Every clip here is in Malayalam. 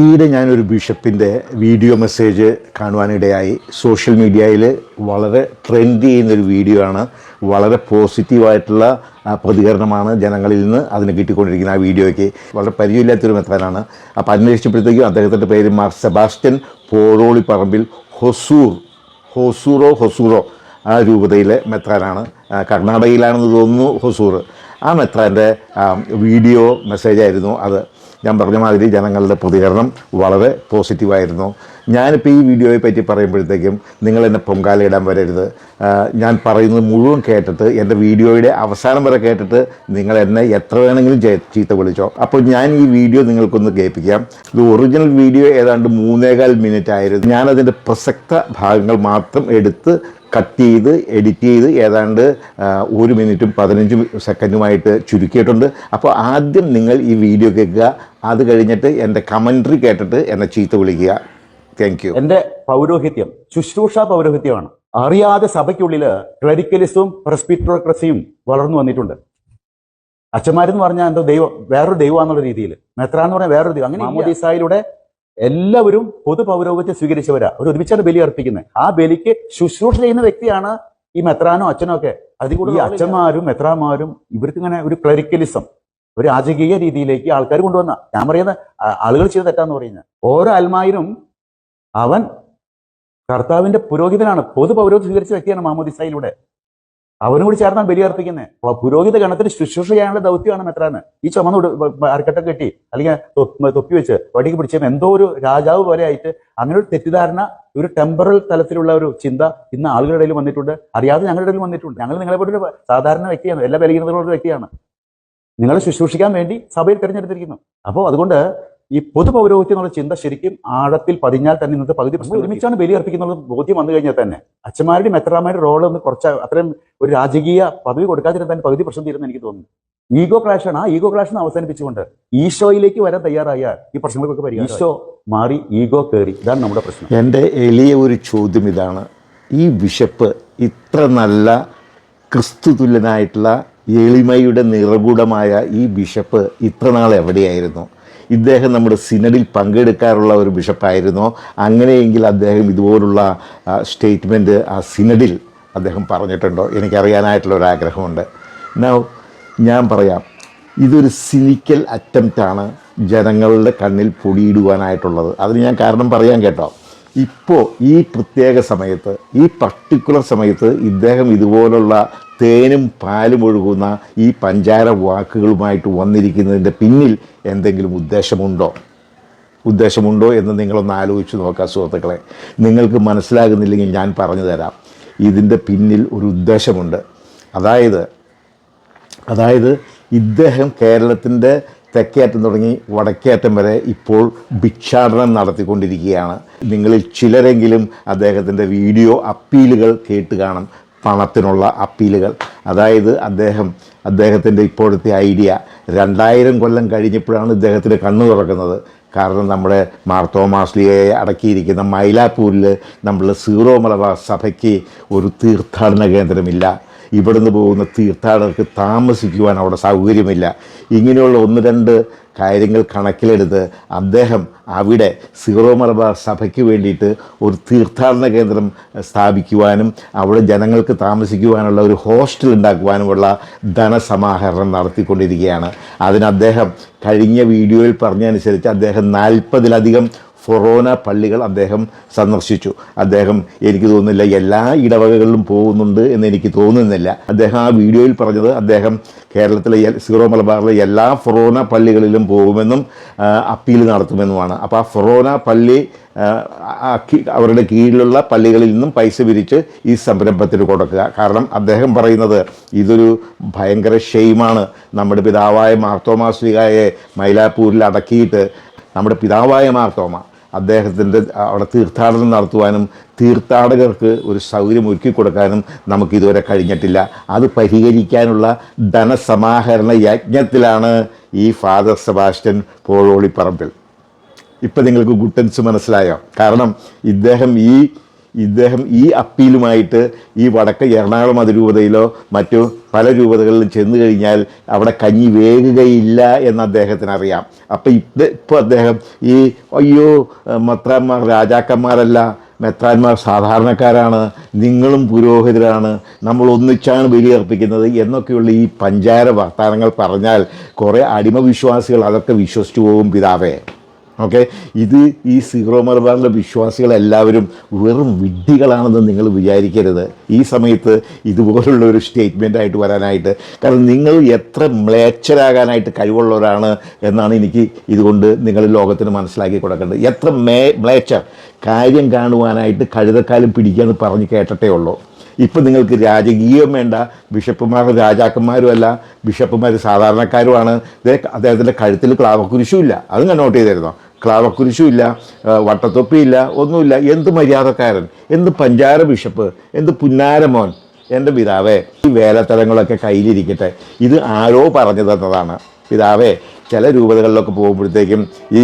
ഈയിടെ ഞാനൊരു ബിഷപ്പിന്റെ വീഡിയോ മെസ്സേജ് കാണുവാനിടയായി. സോഷ്യൽ മീഡിയയിൽ വളരെ ട്രെൻഡ് ചെയ്യുന്നൊരു വീഡിയോ ആണ്. വളരെ പോസിറ്റീവായിട്ടുള്ള പ്രതികരണമാണ് ജനങ്ങളിൽ നിന്ന് അതിന് കിട്ടിക്കൊണ്ടിരിക്കുന്ന ആ വീഡിയോയ്ക്ക്. വളരെ പരിചയമില്ലാത്തൊരു മെത്താനാണ് അപ്പോൾ അന്വേഷിച്ചപ്പോഴത്തേക്കും അദ്ദേഹത്തിന്റെ പേര് മാർ സെബാസ്റ്റ്യൻ പോറോളി പറമ്പിൽ ഹൊസൂർ ഹൊസൂറോ ഹൊസൂറോ ആ രൂപതയിലെ മെത്രാനാണ്. കർണാടകയിലാണെന്ന് തോന്നുന്നു ഹൊസൂർ. ആ മെത്രാന്റെ വീഡിയോ മെസ്സേജായിരുന്നു അത്. ഞാൻ പറഞ്ഞ മാതിരി ജനങ്ങളുടെ പ്രതികരണം വളരെ പോസിറ്റീവായിരുന്നു. ഞാനിപ്പോൾ ഈ വീഡിയോയെ പറ്റി പറയുമ്പോഴത്തേക്കും നിങ്ങൾ എന്നെ പൊങ്കാലയിടാൻ വരരുത്. ഞാൻ പറയുന്നത് മുഴുവൻ കേട്ടിട്ട് എന്റെ വീഡിയോയുടെ അവസാനം വരെ കേട്ടിട്ട് നിങ്ങൾ എന്നെ എത്ര വേണമെങ്കിലും ചീത്ത വിളിച്ചോ. അപ്പോൾ ഞാൻ ഈ വീഡിയോ നിങ്ങൾക്കൊന്ന് കേൾപ്പിക്കാം. ഇത് ഒറിജിനൽ വീഡിയോ ഏതാണ്ട് മൂന്നേകാൽ മിനിറ്റ് ആയിരുന്നു. ഞാനതിന്റെ പ്രസക്ത ഭാഗങ്ങൾ മാത്രം എടുത്ത് കട്ട് ചെയ്ത് എഡിറ്റ് ചെയ്ത് ഏതാണ്ട് ഒരു മിനിറ്റും പതിനഞ്ച് സെക്കൻഡുമായിട്ട് ചുരുക്കിയിട്ടുണ്ട്. അപ്പോൾ ആദ്യം നിങ്ങൾ ഈ വീഡിയോ കേൾക്കുക. അത് കഴിഞ്ഞിട്ട് എന്റെ കമൻട്രി കേട്ടിട്ട് എന്നെ ചീത്ത വിളിക്കുക. താങ്ക് യു എന്റെ പൗരോഹിത്യം ശുശ്രൂഷ പൗരോഹിത്യമാണ്. അറിയാതെ സഭയ്ക്കുള്ളിൽ ക്ലറിക്കലിസവും പ്രസ്പിറ്റോക്രസിയും വളർന്നു വന്നിട്ടുണ്ട്. അച്ഛന്മാരെന്ന് പറഞ്ഞാൽ എന്തോ ദൈവം വേറൊരു ദൈവമാണെന്നുള്ള രീതിയിൽ മെത്രാന്ന് പറഞ്ഞാൽ വേറൊരു ദൈവം. അങ്ങനെ മാമോദീസായിലൂടെ എല്ലാവരും പൊതു പൗരോഹിത്യം സ്വീകരിച്ചവരാ. ഒരു ഒരുമിച്ചാണ് ബലി അർപ്പിക്കുന്നത്. ആ ബലിക്ക് ശുശ്രൂഷ ചെയ്യുന്ന വ്യക്തിയാണ് ഈ മെത്രാനോ അച്ഛനോ ഒക്കെ. അതിൽ ഈ അച്ഛന്മാരും മെത്രാമാരും ഇവർക്ക് ഇങ്ങനെ ഒരു ക്ലറിക്കലിസം ഒരു രാജകീയ രീതിയിലേക്ക് ആൾക്കാർ കൊണ്ടുവന്ന. ഞാൻ പറയുന്നത് ആളുകൾ ചെയ്ത് തെറ്റാന്ന് പറയുന്നത്. ഓരോ അൽമായിരും അവൻ കർത്താവിന്റെ പുരോഹിതനാണ്. പൊതു പൗരോഹിതം സ്വീകരിച്ച വ്യക്തിയാണ് അവനും കൂടി ചേർന്നാണ് ബലിയർപ്പിക്കുന്നത് അപ്പൊ പുരോഹിത ഗണത്തിന് ശുശ്രൂഷ ചെയ്യാനുള്ള ദൗത്യമാണ് മെത്രാന്. ഈ ചുമന്ന് ഉട- കെട്ടി അല്ലെങ്കിൽ തൊപ്പി വെച്ച് വടിക്ക് പിടിച്ച എന്തോ ഒരു രാജാവ് പോലെ ആയിട്ട് അങ്ങനെ ഒരു തെറ്റിദ്ധാരണ ഒരു ടെമ്പറൽ തലത്തിലുള്ള ഒരു ചിന്ത ഇന്ന് ആളുകളുടെ ഇടയിൽ വന്നിട്ടുണ്ട്. അറിയാതെ ഞങ്ങളുടെ ഇടയിൽ വന്നിട്ടുണ്ട്. ഞങ്ങൾ നിങ്ങളെ പോലെ ഒരു സാധാരണ വ്യക്തിയാണ്. എല്ലാ ബലഹീനതകളുള്ള വ്യക്തിയാണ്. നിങ്ങളെ ശുശ്രൂഷിക്കാൻ വേണ്ടി സഭയിൽ തിരഞ്ഞെടുത്തിരിക്കുന്നു. അപ്പോൾ അതുകൊണ്ട് ഈ പൊതു പൗരോഹിത്യം എന്നുള്ള ചിന്ത ശരിക്കും ആഴത്തിൽ പതിഞ്ഞാൽ തന്നെ ഇന്നത്തെ പകുതി പ്രശ്നം ഒരുമിച്ചാണ് ബലി അർപ്പിക്കുന്നത് ബോധ്യം വന്നു കഴിഞ്ഞാൽ തന്നെ അച്ഛന്മാരുടെയും എത്രമാരുടെ റോൾ ഒന്ന് കുറച്ച് അത്രയും ഒരു രാജകീയ പദവി കൊടുക്കാതിരുന്ന തന്നെ പകുതി പ്രശ്നം തീരുന്ന എനിക്ക് തോന്നുന്നു. ഈഗോ ക്ലാഷാണ് ആ ഈഗോ ക്ലാഷിനെ അവസാനിപ്പിച്ചുകൊണ്ട് ഈശോയിലേക്ക് വരാൻ തയ്യാറായ ഈ പ്രശ്നങ്ങൾക്കൊക്കെ പരിഹാരം ഈശോ മാറി ഈഗോ കയറി ഇതാണ് നമ്മുടെ പ്രശ്നം. എന്റെ എളിയ ഒരു ചോദ്യം ഇതാണ്. ഈ ബിഷപ്പ് ഇത്ര നല്ല ക്രിസ്തുതുല്യനായിട്ടുള്ള എളിമയുടെ നിറകൂടമായ ഈ ബിഷപ്പ് ഇത്ര നാൾ എവിടെയായിരുന്നു? ഇദ്ദേഹം നമ്മുടെ സിനഡിൽ പങ്കെടുക്കാറുള്ള ഒരു ബിഷപ്പായിരുന്നോ. അങ്ങനെയെങ്കിൽ അദ്ദേഹം ഇതുപോലുള്ള സ്റ്റേറ്റ്മെന്റ് ആ സിനഡിൽ അദ്ദേഹം പറഞ്ഞിട്ടുണ്ടോ? എനിക്കറിയാനായിട്ടുള്ള ഒരു ആഗ്രഹമുണ്ട്. നൗ ഞാൻ പറയാം. ഇതൊരു സിനിക്കൽ അറ്റംപ്റ്റാണ് ജനങ്ങളുടെ കണ്ണിൽ പൊടിയിടുവാനായിട്ടുള്ളത്. അതിന് ഞാൻ കാരണം പറയാൻ കേട്ടോ. ഇപ്പോൾ ഈ പ്രത്യേക സമയത്ത് ഈ പർട്ടിക്കുലർ സമയത്ത് ഇദ്ദേഹം ഇതുപോലുള്ള തേനും പാലും ഒഴുകുന്ന ഈ പഞ്ചാര വാക്കുകളുമായിട്ട് വന്നിരിക്കുന്നതിന്റെ പിന്നിൽ എന്തെങ്കിലും ഉദ്ദേശമുണ്ടോ? ഉദ്ദേശമുണ്ടോ എന്ന് നിങ്ങളൊന്ന് ആലോചിച്ച് നോക്കാം സുഹൃത്തുക്കളെ. നിങ്ങൾക്ക് മനസ്സിലാകുന്നില്ലെങ്കിൽ ഞാൻ പറഞ്ഞു തരാം. ഇതിന്റെ പിന്നിൽ ഒരു ഉദ്ദേശമുണ്ട്. അതായത് അതായത് ഇദ്ദേഹം കേരളത്തിന്റെ തെക്കേറ്റം തുടങ്ങി വടക്കേറ്റം വരെ ഇപ്പോൾ ഭിക്ഷാടനം നടത്തിക്കൊണ്ടിരിക്കുകയാണ്. നിങ്ങളിൽ ചിലരെങ്കിലും അദ്ദേഹത്തിന്റെ വീഡിയോ അപ്പീലുകൾ കേട്ട് കാണും. പണത്തിനുള്ള അപ്പീലുകൾ. അതായത് അദ്ദേഹം അദ്ദേഹത്തിന്റെ ഇപ്പോഴത്തെ ഐഡിയ രണ്ടായിരം കൊല്ലം കഴിഞ്ഞപ്പോഴാണ് ഇദ്ദേഹത്തിന് കണ്ണു തുറക്കുന്നത്. കാരണം നമ്മുടെ മാർത്തോമാസ്ലിയെ അടക്കിയിരിക്കുന്ന മൈലാപ്പൂരിൽ നമ്മൾ സീറോ മലബാർ സഭയ്ക്ക് ഒരു തീർത്ഥാടന കേന്ദ്രമില്ല. ഇവിടുന്ന് പോകുന്ന തീർത്ഥാടകർക്ക് താമസിക്കുവാൻ അവിടെ സൗകര്യമില്ല. ഇങ്ങനെയുള്ള ഒന്ന് രണ്ട് കാര്യങ്ങൾ കണക്കിലെടുത്ത് അദ്ദേഹം അവിടെ സീറോ മലബാർ സഭയ്ക്ക് വേണ്ടിയിട്ട് ഒരു തീർത്ഥാടന കേന്ദ്രം സ്ഥാപിക്കുവാനും അവിടെ ജനങ്ങൾക്ക് താമസിക്കുവാനുള്ള ഒരു ഹോസ്റ്റൽ ഉണ്ടാക്കുവാനുമുള്ള ധനസമാഹരണം നടത്തിക്കൊണ്ടിരിക്കുകയാണ്. അതിന് അദ്ദേഹം കഴിഞ്ഞ വീഡിയോയിൽ പറഞ്ഞതനുസരിച്ച് അദ്ദേഹം നാൽപ്പതിലധികം ഫൊറോന പള്ളികൾ അദ്ദേഹം സന്ദർശിച്ചു. അദ്ദേഹം എനിക്ക് തോന്നുന്നില്ല എല്ലാ ഇടവകകളിലും പോകുന്നുണ്ട് എന്ന് എനിക്ക് തോന്നുന്നില്ല. അദ്ദേഹം ആ വീഡിയോയിൽ പറഞ്ഞത് അദ്ദേഹം കേരളത്തിലെ സീറോ മലബാറിലെ എല്ലാ ഫൊറോന പള്ളികളിലും പോകുമെന്നും അപ്പീൽ നടത്തുമെന്നുമാണ്. അപ്പോൾ ആ ഫൊറോന പള്ളി അവരുടെ കീഴിലുള്ള പള്ളികളിൽ നിന്നും പൈസ പിരിച്ച് ഈ സംരംഭത്തിന് കൊടുക്കുക. കാരണം അദ്ദേഹം പറയുന്നത് ഇതൊരു ഭയങ്കര ഷെയ്മാണ്. നമ്മുടെ പിതാവായ മാർത്തോമാ ശ്രീകായെ മൈലാപ്പൂരിൽ അടക്കിയിട്ട് നമ്മുടെ പിതാവായ മാർത്തോമ അദ്ദേഹത്തിന്റെ അവിടെ തീർത്ഥാടനം നടത്തുവാനും തീർത്ഥാടകർക്ക് ഒരു സൗകര്യം ഒരുക്കി കൊടുക്കാനും നമുക്ക് ഇതുവരെ കഴിഞ്ഞിട്ടില്ല. അത് പരിഹരിക്കാനുള്ള ധനസമാഹരണ യജ്ഞത്തിലാണ് ഈ ഫാദർ സെബാസ്റ്റ്യൻ പോഴോളിപ്പറമ്പിൽ ഇപ്പം നിങ്ങൾക്ക് ഗുട്ടൻസ് മനസ്സിലായോ? കാരണം ഇദ്ദേഹം ഈ ഇദ്ദേഹം ഈ അപ്പീലുമായിട്ട് ഈ വടക്ക് എറണാകുളം അതിരൂപതയിലോ മറ്റു പല രൂപതകളിലും ചെന്ന് കഴിഞ്ഞാൽ അവിടെ കഞ്ഞി വേകുകയില്ല എന്ന് അദ്ദേഹത്തിന് അറിയാം അപ്പം ഇത് ഇപ്പോൾ അദ്ദേഹം ഈ അയ്യോ മത്രാന്മാർ രാജാക്കന്മാരല്ല മെത്രാന്മാർ സാധാരണക്കാരാണ് നിങ്ങളും പുരോഹിതരാണ് നമ്മൾ ഒന്നിച്ചാണ് ബലിയർപ്പിക്കുന്നത് എന്നൊക്കെയുള്ള ഈ പഞ്ചാര വർത്താനങ്ങൾ പറഞ്ഞാൽ കുറേ അടിമ വിശ്വാസികൾ അതൊക്കെ വിശ്വസിച്ചു പോകും പിതാവേ. ഓക്കെ? ഇത് ഈ സീറോ മലബാറിലെ വിശ്വാസികളെല്ലാവരും വെറും വിഡ്ഢികളാണെന്ന് നിങ്ങൾ വിചാരിക്കരുത്. ഈ സമയത്ത് ഇതുപോലുള്ള ഒരു സ്റ്റേറ്റ്മെന്റ് ആയിട്ട് വരാനായിട്ട്. കാരണം നിങ്ങൾ എത്ര മ്ലേച്ഛരാകാനായിട്ട് കഴിവുള്ളവരാണ് എന്നാണ് എനിക്ക് ഇതുകൊണ്ട് നിങ്ങൾ ലോകത്തിന് മനസ്സിലാക്കി കൊടുക്കേണ്ടത്. എത്ര മേ മ്ലേച്ഛർ കാര്യം കാണുവാനായിട്ട് കഴുതക്കാലം പിടിക്കുകയെന്ന് പറഞ്ഞ് കേട്ടിട്ടേ ഉള്ളൂ. ഇപ്പം നിങ്ങൾക്ക് രാജകീയം വേണ്ട. ബിഷപ്പുമാർ രാജാക്കന്മാരുമല്ല. ബിഷപ്പുമാർ സാധാരണക്കാരുമാണ്. അദ്ദേഹത്തിന്റെ കഴുത്തിൽ ക്ലാവക്കുരിശുമില്ല അതും നോട്ട് ചെയ്തിരുന്നോ? ക്ലാവക്കുരിശുമില്ല വട്ടത്തൊപ്പിയില്ല ഒന്നുമില്ല. എന്ത് മര്യാദക്കാരൻ? എന്ത് പഞ്ചാര ബിഷപ്പ്? എന്ത് പുന്നാരമോൻ? എന്റെ പിതാവേ ഈ വേലത്തരങ്ങളൊക്കെ കയ്യിലിരിക്കട്ടെ. ഇത് ആരോ പറഞ്ഞു തന്നതാണ്. പിതാവേ ചില രൂപതകളിലൊക്കെ പോകുമ്പോഴത്തേക്കും ഈ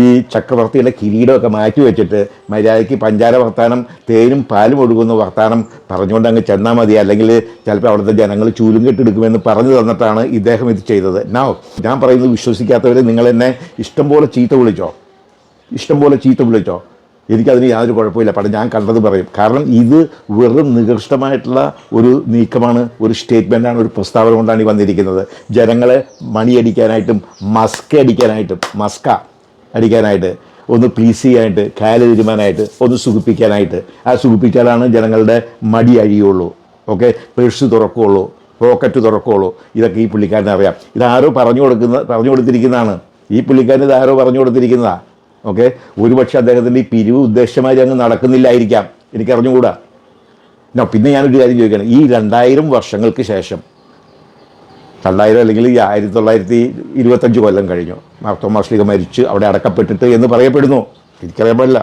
ഈ ചക്രവർത്തിയുടെ കിരീടമൊക്കെ മാറ്റി വെച്ചിട്ട് മര്യാദയ്ക്ക് പഞ്ചാര വർത്താനം തേനും പാലും ഒഴുകുന്ന വർത്താനം പറഞ്ഞുകൊണ്ട് അങ്ങ് ചെന്നാൽ മതി. അല്ലെങ്കിൽ ചിലപ്പോൾ അവിടുത്തെ ജനങ്ങൾ ചൂലും കെട്ടെടുക്കുമെന്ന് പറഞ്ഞു തന്നിട്ടാണ് ഇദ്ദേഹം ഇത് ചെയ്തത്. നോ ഞാൻ പറയുന്നത് വിശ്വസിക്കാത്തവർ നിങ്ങൾ എന്നെ ഇഷ്ടം പോലെ ചീത്ത വിളിച്ചോ? ഇഷ്ടംപോലെ ചീത്ത വിളിച്ചോ? എനിക്കതിന് യാതൊരു കുഴപ്പമില്ല. പക്ഷേ ഞാൻ കണ്ടത് പറയും. കാരണം ഇത് വെറും നികൃഷ്ടമായിട്ടുള്ള ഒരു നീക്കമാണ് ഒരു സ്റ്റേറ്റ്മെന്റാണ് ഒരു പ്രസ്താവന കൊണ്ടാണ് ഈ വന്നിരിക്കുന്നത്. ജനങ്ങളെ മണിയടിക്കാനായിട്ടും മസ്ക അടിക്കാനായിട്ടും മസ്ക അടിക്കാനായിട്ട് ഒന്ന് പ്ലീസ് ചെയ്യാനായിട്ട് കാൽ തിരുമാനായിട്ട് ഒന്ന് സുഖിപ്പിക്കാനായിട്ട് ആ സുഖിപ്പിച്ചാലാണ് ജനങ്ങളുടെ മടി അഴിയുള്ളൂ. ഓക്കെ പേഴ്സ് തുറക്കുകയുള്ളൂ പോക്കറ്റ് തുറക്കുകയുള്ളൂ ഇതൊക്കെ ഈ പുള്ളിക്കാരനെ അറിയാം. ഇതാരോ പറഞ്ഞു കൊടുക്കുന്ന പറഞ്ഞു കൊടുത്തിരിക്കുന്നതാണ്. ഈ പുള്ളിക്കാരൻ ഇതാരോ പറഞ്ഞു കൊടുത്തിരിക്കുന്നതാണ് ഓക്കെ? ഒരുപക്ഷെ അദ്ദേഹത്തിന്റെ ഈ പിരിവ് ഉദ്ദേശമായി അങ്ങ് നടക്കുന്നില്ലായിരിക്കാം. എനിക്ക് അറിഞ്ഞുകൂടാ നോ, പിന്നെ ഞാനൊരു കാര്യം ചോദിക്കുകയാണ് ഈ രണ്ടായിരം വർഷങ്ങൾക്ക് ശേഷം രണ്ടായിരം അല്ലെങ്കിൽ ഈ ആയിരത്തി തൊള്ളായിരത്തി ഇരുപത്തഞ്ച് കൊല്ലം കഴിഞ്ഞു. മാർത്തോമാശ്ലിക മരിച്ച് അവിടെ അടക്കപ്പെട്ടിട്ട് എന്ന് പറയപ്പെടുന്നു. എനിക്കറിയാൻ പാടില്ല.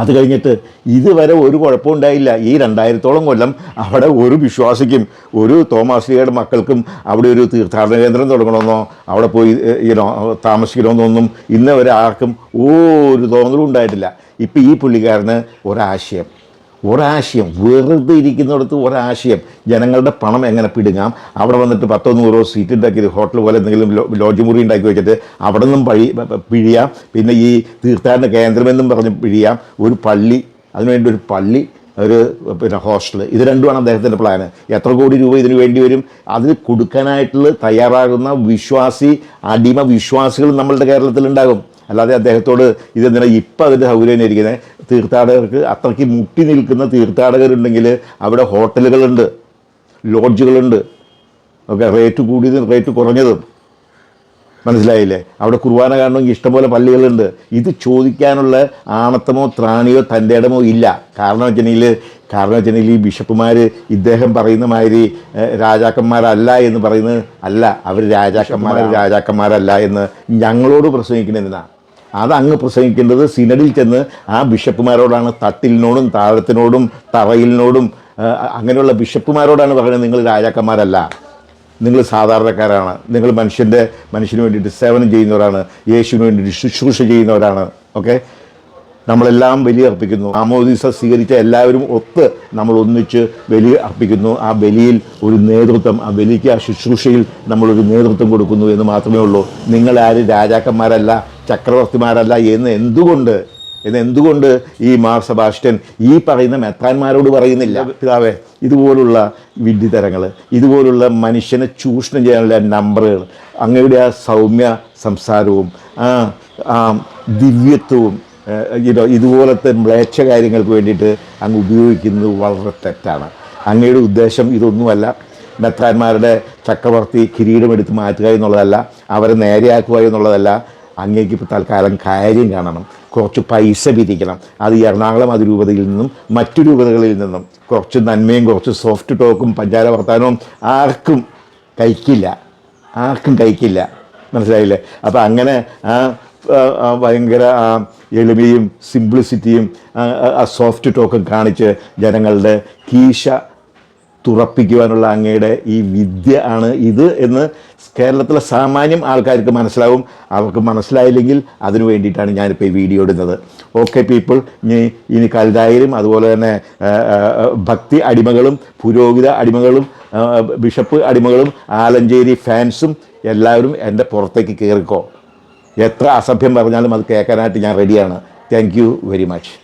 അത് കഴിഞ്ഞിട്ട് ഇതുവരെ ഒരു കുഴപ്പവും ഉണ്ടായില്ല. ഈ രണ്ടായിരത്തോളം കൊല്ലം അവിടെ ഒരു വിശ്വാസിക്കും ഒരു തോമാശ്രീയുടെ മക്കൾക്കും അവിടെ ഒരു തീർത്ഥാടന കേന്ദ്രം തുടങ്ങണമെന്നോ അവിടെ പോയി ഇനോ താമസിക്കണമെന്നൊന്നും ഇന്നവരെ ആർക്കും ഒരു തോന്നലും ഉണ്ടായിട്ടില്ല. ഇപ്പം ഈ പുള്ളിക്കാരന് ഒരാശയം. ഒരാശയം വെറുതെ ഇരിക്കുന്നിടത്ത് ഒരാശയം. ജനങ്ങളുടെ പണം എങ്ങനെ പിടുങ്ങാം? അവിടെ വന്നിട്ട് പത്തോ നൂറോ സീറ്റ് ഉണ്ടാക്കി ഹോട്ടൽ പോലെ എന്തെങ്കിലും ലോഡ്ജ് മുറി ഉണ്ടാക്കി വെച്ചിട്ട് അവിടെ നിന്നും പഴി പിഴിയാം. പിന്നെ ഈ തീർത്ഥാടന കേന്ദ്രമെന്നും പറഞ്ഞ് പിഴിയാം. ഒരു പള്ളി അതിനുവേണ്ടി ഒരു പള്ളി ഒരു പിന്നെ ഹോസ്റ്റൽ ഇത് രണ്ടുമാണ് അദ്ദേഹത്തിന്റെ പ്ലാന് എത്ര കോടി രൂപ ഇതിന് വേണ്ടി വരും? അത് കൊടുക്കാനായിട്ടുള്ള തയ്യാറാകുന്ന വിശ്വാസി അടിമ വിശ്വാസികൾ നമ്മളുടെ കേരളത്തിലുണ്ടാകും അല്ലാതെ അദ്ദേഹത്തോട് ഇതെന്തിനാ ഇപ്പം അതിന്റെ സൗകര്യം ഇരിക്കുന്നത് തീർത്ഥാടകർക്ക് അത്രയ്ക്ക് മുട്ടി നിൽക്കുന്ന തീർത്ഥാടകരുണ്ടെങ്കിൽ അവിടെ ഹോട്ടലുകളുണ്ട് ലോഡ്ജുകളുണ്ട്. ഓക്കെ റേറ്റ് കൂടിയതും റേറ്റ് കുറഞ്ഞതും. മനസ്സിലായില്ലേ? അവിടെ കുർബാന കാണണമെങ്കിൽ ഇഷ്ടംപോലെ പള്ളികളുണ്ട്. ഇത് ചോദിക്കാനുള്ള ആണത്തമോ ത്രാണിയോ തന്റെ ഇടമോ ഇല്ല. കാരണം വെച്ചിട്ടുണ്ടെങ്കിൽ കാരണം വെച്ചിട്ടുണ്ടെങ്കിൽ ഈ ബിഷപ്പുമാർ ഇദ്ദേഹം പറയുന്ന മാതിരി രാജാക്കന്മാരല്ല എന്ന് പറയുന്നത് അല്ല. അവർ രാജാക്കന്മാർ രാജാക്കന്മാരല്ല എന്ന് ഞങ്ങളോട് പ്രസംഗിക്കുന്നതിനാണ് അത് അങ്ങ് പ്രസംഗിക്കേണ്ടത് സിനഡിൽ ചെന്ന് ആ ബിഷപ്പുമാരോടാണ് തട്ടിലിനോടും താഴത്തിനോടും തറയിലിനോടും അങ്ങനെയുള്ള ബിഷപ്പുമാരോടാണ് പറയുന്നത് നിങ്ങൾ രാജാക്കന്മാരല്ല. നിങ്ങൾ സാധാരണക്കാരാണ്. നിങ്ങൾ മനുഷ്യന്റെ മനുഷ്യന് വേണ്ടിയിട്ട് സേവനം ചെയ്യുന്നവരാണ്. യേശുവിന് വേണ്ടിയിട്ട് ശുശ്രൂഷ ചെയ്യുന്നവരാണ്. ഓക്കെ? നമ്മളെല്ലാം ബലി അർപ്പിക്കുന്നു. ആമോദീസ സ്വീകരിച്ച എല്ലാവരും ഒത്ത് നമ്മൾ ഒന്നിച്ച് ബലി അർപ്പിക്കുന്നു. ആ ബലിയിൽ ഒരു നേതൃത്വം ആ ബലിക്ക് ആ ശുശ്രൂഷയിൽ നമ്മളൊരു നേതൃത്വം കൊടുക്കുന്നു എന്ന് മാത്രമേ ഉള്ളൂ. നിങ്ങളാരും രാജാക്കന്മാരല്ല ചക്രവർത്തിമാരല്ല എന്ന് എന്തുകൊണ്ട് എന്ന് എന്തുകൊണ്ട് ഈ മാർ സെബാസ്റ്റ്യൻ ഈ പറയുന്ന മെത്രാന്മാരോട് പറയുന്നില്ല? പിതാവേ ഇതുപോലുള്ള വിഡ്ഢിതരങ്ങൾ ഇതുപോലുള്ള മനുഷ്യനെ ചൂഷണം ചെയ്യാനുള്ള നമ്പറുകൾ അങ്ങയുടെ ആ സൗമ്യ സംസാരവും ആ ദിവ്യത്വവും ഇതുപോലത്തെ മ്ലേച്ഛ കാര്യങ്ങൾക്ക് വേണ്ടിയിട്ട് അങ്ങ് ഉപയോഗിക്കുന്നത് വളരെ തെറ്റാണ്. അങ്ങയുടെ ഉദ്ദേശം ഇതൊന്നുമല്ല. മെത്രാന്മാരുടെ ചക്രവർത്തി കിരീടമെടുത്ത് മാറ്റുക എന്നുള്ളതല്ല അവരെ നേരെയാക്കുക എന്നുള്ളതല്ല അങ്ങേക്ക് ഇപ്പോൾ തൽക്കാലം കാര്യം കാണണം. കുറച്ച് പൈസ പിരിക്കണം അത് എറണാകുളം അതിരൂപതയിൽ നിന്നും മറ്റു രൂപതകളിൽ നിന്നും കുറച്ച് നന്മയും കുറച്ച് സോഫ്റ്റ് ടോക്കും പഞ്ചാര വർത്താനവും ആർക്കും കഴിക്കില്ല. ആർക്കും കഴിക്കില്ല. മനസ്സിലായില്ലേ? അപ്പോൾ അങ്ങനെ ആ ഭയങ്കര എളിമയും സിംപ്ലിസിറ്റിയും ആ സോഫ്റ്റ് ടോക്കും കാണിച്ച് ജനങ്ങളുടെ കീശ തുറപ്പിക്കുവാനുള്ള അങ്ങയുടെ ഈ വിദ്യ ആണ് ഇത് എന്ന് കേരളത്തിലെ സാമാന്യം ആൾക്കാർക്ക് മനസ്സിലാവും. അവർക്ക് മനസ്സിലായില്ലെങ്കിൽ അതിനു വേണ്ടിയിട്ടാണ് ഞാനിപ്പോൾ ഈ വീഡിയോ ഇടുന്നത്. ഓക്കെ പീപ്പിൾ ഇനി ഇനി കൽതായരും അതുപോലെ തന്നെ ഭക്തി അടിമകളും പുരോഹിത അടിമകളും ബിഷപ്പ് അടിമകളും ആലഞ്ചേരി ഫാൻസും എല്ലാവരും എന്റെ പുറത്തേക്ക് കയറിക്കോ എത്ര അസഭ്യം പറഞ്ഞാലും അത് കേൾക്കാനായിട്ട് ഞാൻ റെഡിയാണ് താങ്ക് വെരി മച്ച്